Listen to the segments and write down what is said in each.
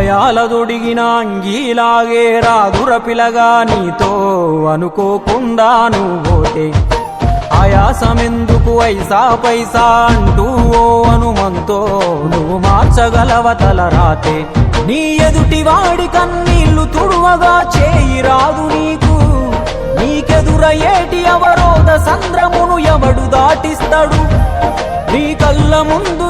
అయాల అంగీలాగే రాదుర పిలగా నీతో అనుకోకుండా నువ్వోటే. ఆయాసమెందుకు ఐసా పైసా అంటూ ఓ అనుమంతో నువ్వు మార్చగలవ తల రాతే. నీ ఎదుటి వాడి కన్నీళ్ళు తుడువగా చేయి రాదు నీకు. నీకెదురయ్యేటి అవరోధ సంద్రమును ఎవడు దాటిస్తాడు? నీ కళ్ళ ముందు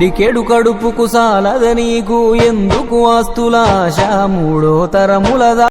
పిడికెడు కడుపుకు సాలద నీకు ఎందుకు ఆస్తులాశ మూడో తరములదా?